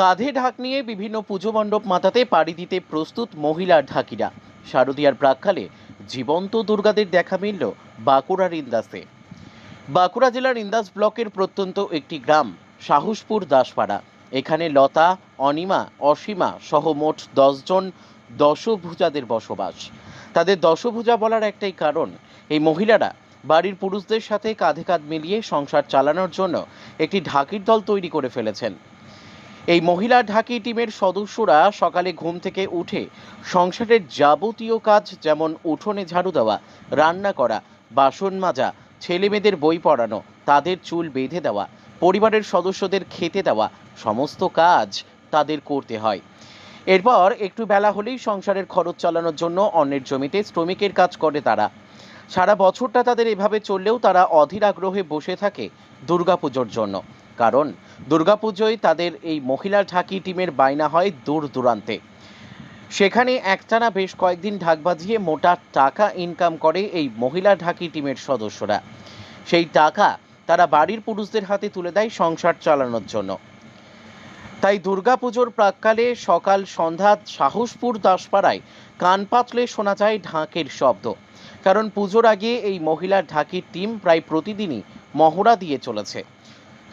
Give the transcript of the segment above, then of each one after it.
কাঁধে ঢাক নিয়ে বিভিন্ন পুজো মণ্ডপ মাথাতে পাড়ি দিতে প্রস্তুত মহিলার ঢাকিরা। শারদীয়ার প্রাককালে জীবন্ত দুর্গাদের দেখা মিলল বাঁকুড়ার ইন্দাসে। বাঁকুড়া জেলার ইন্দাস ব্লকের প্রত্যন্ত একটি গ্রাম, সাহসপুর দাসপাড়া। এখানে লতা, অনিমা, অসীমা সহ মোট দশজন দশভুজাদের বসবাস। তাদের দশভুজা বলার একটাই কারণ, এই মহিলারা বাড়ির পুরুষদের সাথে কাঁধে কাঁধ মিলিয়ে সংসার চালানোর জন্য একটি ঢাকির দল তৈরি করে ফেলেছেন। এই মহিলা ঢাকি টিমের সদস্যরা সকালে ঘুম থেকে উঠে সংসারের যাবতীয় কাজ যেমন উঠোনে ঝাড়ু দেওয়া, রান্না করা, বাসন মাজা ছেলে মেয়েদের বই পড়ানো, তাদের চুল বেঁধে দেওয়া, পরিবারের সদস্যদের খেতে দেওয়া, সমস্ত কাজ তাদের করতে হয়। এরপর একটু বেলা হলেই সংসারের খরচ চালানোর জন্য অন্যের জমিতে শ্রমিকের কাজ করে তারা। সারা বছরটা তাদের এভাবে চললেও তারা অধীর আগ্রহে বসে থাকে দুর্গাপুজোর জন্য। কারণ দুর্গাপুজোয় তাদের এই মহিলা ঢাকি টিমের বায়না হয় দূর দূরান্তে। সেখানে একটানা বেশ কয়েকদিন ঢাক বাজিয়ে মোটা টাকা ইনকাম করে এই মহিলা ঢাকি টিমের সদস্যরা। সেই টাকা তারা বাড়ির পুরুষদের হাতে তুলে দেয় সংসার চালানোর জন্য। তাই দুর্গাপুজোর প্রাককালে সকাল সন্ধ্যা সাহসপুর দাসপাড়ায় কান পাতলে শোনা যায় ঢাকের শব্দ। কারণ পুজোর আগে এই মহিলা ঢাকির টিম প্রায় প্রতিদিনই মহড়া দিয়ে চলেছে।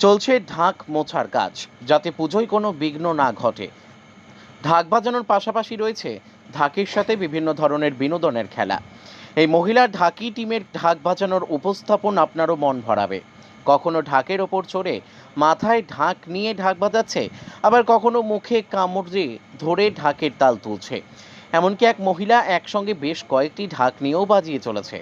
চলছে ঢাক মোছার কাজ, যাতে পুজোয় কোনো বিঘ্ন না ঘটে। ঢাক বাজানোর পাশাপাশি রয়েছে ঢাকের সাথে বিভিন্ন ধরনের বিনোদনের খেলা। এই মহিলা ঢাকি টিমের ঢাক বাজানোর উপস্থাপন আপনারও মন ভরাবে। কখনো ঢাকের ওপর চড়ে মাথায় ঢাক নিয়ে ঢাক বাজাচ্ছে, আবার কখনো মুখে কামড় ধরে ঢাকের তাল তুলছে। এমনকি এক মহিলা একসঙ্গে বেশ কয়েকটি ঢাক নিয়েও বাজিয়ে চলেছে।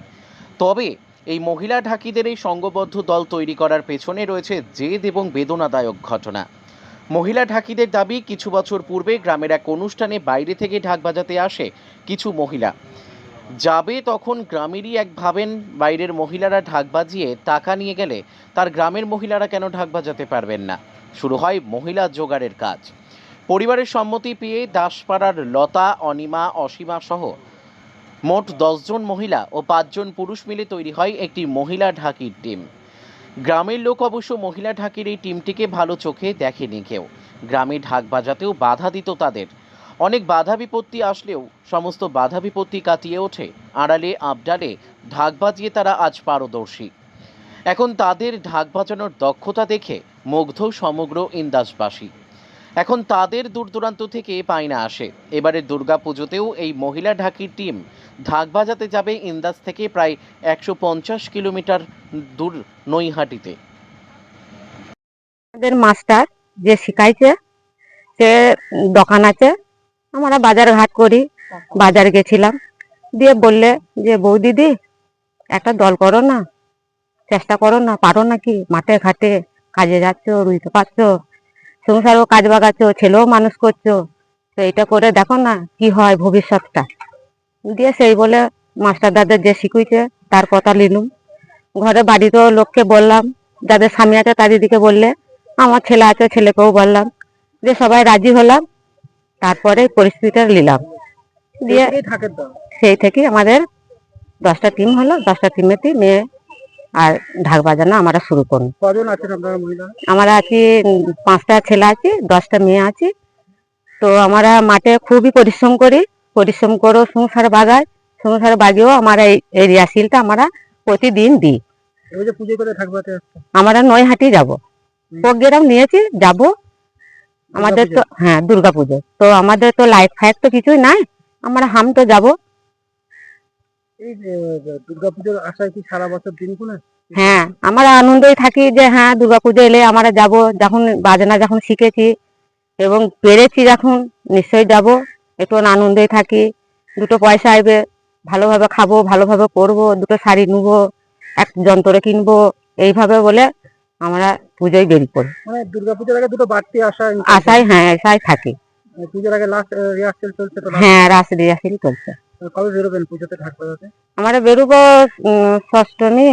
তবে এই মহিলা ঢাকিদের এই সংঘবদ্ধ দল তৈরি করার পেছনে রয়েছে জেদ এবং বেদনাদায়ক ঘটনা। মহিলা ঢাকিদের দাবি, কিছু বছর পূর্বে গ্রামের এক অনুষ্ঠানে বাইরে থেকে ঢাক বাজাতে আসে কিছু মহিলা। যাবে তখন গ্রামেরই এক ভাবেন, বাইরের মহিলারা ঢাক বাজিয়ে টাকা নিয়ে গেলে তার গ্রামের মহিলারা কেন ঢাক বাজাতে পারবেন না? শুরু হয় মহিলা জোগাড়ের কাজ। পরিবারের সম্মতি পেয়ে দাসপাড়ার লতা, অনিমা, অসীমা সহ মোট দশজন মহিলা ও পাঁচজন পুরুষ মিলে তৈরি হয় একটি মহিলা ঢাকির টিম। গ্রামের লোক অবশ্য মহিলা ঢাকির এই টিমটিকে ভালো চোখে দেখেনি কেউ। গ্রামে ঢাক বাজাতেও বাধা দিত তাদের। অনেক বাধা বিপত্তি আসলেও সমস্ত বাধা বিপত্তি কাটিয়ে ওঠে। আড়ালে, আবডালে ঢাক বাজিয়ে তারা আজ পারদর্শী। এখন তাদের ঢাক বাজানোর দক্ষতা দেখে মুগ্ধ সমগ্র ইন্দাসবাসী। এখন তাদের দূর দূরান্ত থেকে পায়না আসে। এবারের দুর্গা পুজোতেও এই মহিলা ঢাকির টিম ঢাক বাজাতে যাবে ইন্দাস থেকে প্রায় একশো পঞ্চাশ কিলোমিটার দূর নৈহাটিতে। আমাদের মাস্টার যে শিখাইছে, সে দোকান আছে। আমরা বাজার ঘাট করি, বাজার গেছিলাম। দিয়ে বললে যে, বউ দিদি, একটা দল করো না, চেষ্টা করো না, পারো নাকি? মাঠে ঘাটে কাজে যাচ্ছ, রুইতে পারছ, সংসারও কাজ বাগাচ্ছ, ছেলেও মানুষ করছ, তো এটা করে দেখো না কি হয় ভবিষ্যৎটা। দিয়ে সেই বলে মাস্টার দাদের যে শিখুইছে তার কথা নিলুম ঘরে বাড়িতেও লোককে বললাম যাদের স্বামী আছে তাদেরকে বললে আমার ছেলে আছে ছেলেকেও বললাম। যে সবাই রাজি হলাম তারপরে পরিস্থিতিটা নিলাম। দিয়ে সেই থেকে আমাদের দশটা টিম হলো দশটা টিমেতে মেয়ে আর ঢাক বাজানো আমরা শুরু করুন আমরা আছি পাঁচটা ছেলে আছি দশটা মেয়ে আছি। তো আমরা মাঠে খুবই পরিশ্রম করি। পরিশ্রম করেও সংসার বাগাই সংসার বাগিয়েও আমরা এই রিয়াসিলটা আমরা প্রতিদিন দিই। করে আমরা নয়হাটি যাব। হুম। প্রোগ্রাম নিয়েছি যাব। আমাদের তো হ্যাঁ দুর্গা পুজো তো আমাদের তো লাইফ ফাইভ তো কিছুই নাই আমরা হাম তো যাব। এই আশায় কি সারা বছর দিন হ্যাঁ আমরা আনন্দই থাকি যে হ্যাঁ দুর্গা পুজো এলে আমরা যাব। যখন বাজনা যখন শিখেছি এবং পেরেছি যখন নিশ্চয়ই যাব। একটু আনন্দই থাকি দুটো পয়সা আসবে ভালোভাবে খাব ভালোভাবে পরবো দুটো শাড়ি নেব এক যন্ত্র কিনবো এইভাবে বলে আমরা পুজোয় বেরি পড়ি মানে আগে দুটো বাড়তি আশা আশায় হ্যাঁ আশায় থাকি। পুজোর আগে লাস্ট রিহার্সেল চলছে তো হ্যাঁ রাস রিয়াসিল চলছে। কবে বেরোবেন পুজোতে ঢাক বাজাতে আমরা বেরোবো উম, ষষ্ঠমী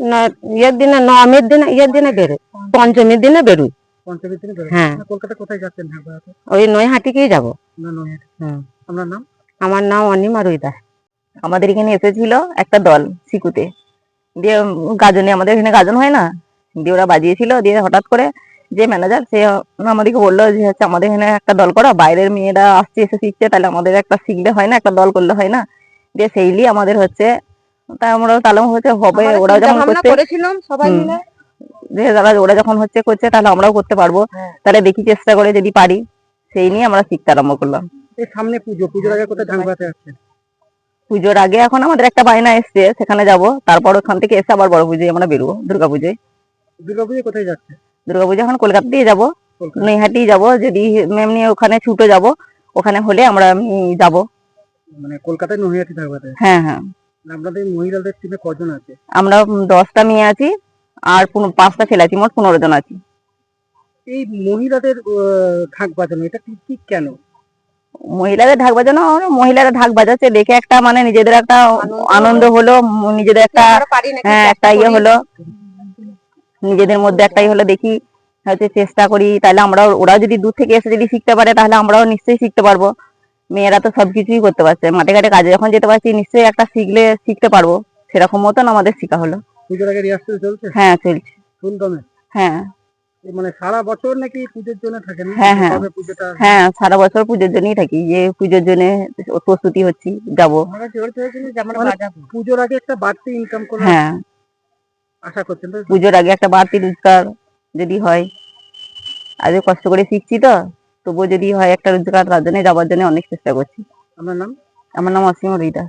না ইয়ের দিনে নবমীর দিনে ইয়ের দিনে বেরোই পঞ্চমীর দিনে বেরোই। পঞ্চমীর দিনে বেরোবেন হ্যাঁ। কলকাতা কোথায় যাচ্ছেন ঢাক বাজাতে ওই নৈহাটিকেই যাব। না নয় হুম। আপনার নাম? আমার নাম অনিমা আমাদের এখানে এসেছিল একটা দল সিকুতে। দিয়ে গাজনে আমাদের এখানে গাজন হয় না? দিয়ে ওরা বাজিয়েছিল দিয়ে হঠাৎ করে যে ম্যানেজার সে আমাদেরকে বলল যে হচ্ছে আমাদের এখানে একটা দল করো বাইরের মেয়েরা আসছে এসে শিখছে তাহলে আমাদের একটা শিখলে হয় না একটা দল করলে হয় না? দিয়ে সেইলি আমাদের হচ্ছে তা আমরা তাহলে হচ্ছে হবে ওরা যখন করছে। সবাই মিলে। যে তারা ওরা যখন হচ্ছে করছে তাহলে আমরাও করতে পারব। হ্যাঁ। তাহলে দেখি চেষ্টা করে যদি পারি সেই নিয়ে আমরা শিখতে আরম্ভ করলাম। সামনে পুজো পুজোর আগে কোথায় ধান পাতে আসছে? পুজোর আগে এখন আমাদের একটা বায়না এসছে সেখানে যাব। তারপর ওখান থেকে এসে আবার বড় পুজোয় আমরা বেরোবো দুর্গা পুজোয়। দুর্গা পুজো কোথায় যাচ্ছে? দুর্গা পুজো এখন কলকাতা দিয়ে যাব নৈহাটি যাব যদি এমনি ওখানে ছুটে যাব ওখানে হলে আমরা যাব। মানে কলকাতায় নহিয়াটি ধাবাতে হ্যাঁ হ্যাঁ। আপনাদের মহিলাদের টিমে কজন আছে? আমরা দশটা মেয়ে আছি আর পাঁচটা ছেলে আছি মোট পনেরো জন আছি। এই মহিলাদের ঢাক বাজানো এটা কি কি কেন? মহিলাদের ঢাক বাজানো মহিলারা ঢাক বাজাচ্ছে দেখে একটা মানে নিজেদের একটা আনন্দ। হলো নিজেদের একটা হ্যাঁ একটা ইয়ে হলো। নিজেদের মধ্যে একটাই হলো দেখি হচ্ছে চেষ্টা করি তাহলে আমরাও ওরা যদি দূর থেকে এসে যদি শিখতে পারে তাহলে আমরাও নিশ্চয়ই শিখতে পারব। মেয়েরা তো সবকিছুই করতে পারছে মাঠে ঘাটে কাজে যখন যেতে পারছি নিশ্চয়ই একটা শিখলে শিখতে পারব। সেরকম মতন আমাদের শেখা হলো। পুজোর আগে রিহার্সাল চলছে? হ্যাঁ চলছে। ফুল হ্যাঁ। মানে সারা বছর নাকি পুজোর জন্য থাকেন? হ্যাঁ, হ্যাঁ। পুজোটা? হ্যাঁ সারা বছর পুজোর জন্যই থাকি। যে পুজোর জন্য প্রস্তুতি হচ্ছি যাব। আমরা আমরা মানে পুজোর আগে একটা বাড়তি ইনকাম করার হ্যাঁ। আশা করছেন পুজোর আগে একটা বাড়তি রোজগার যদি হয় আজকে কষ্ট করে শিখছি তো তবুও যদি হয় একটা রোজগার তার জন্য যাওয়ার জন্য অনেক চেষ্টা করছি। আপনার নাম? আমার নাম অসীম রিদা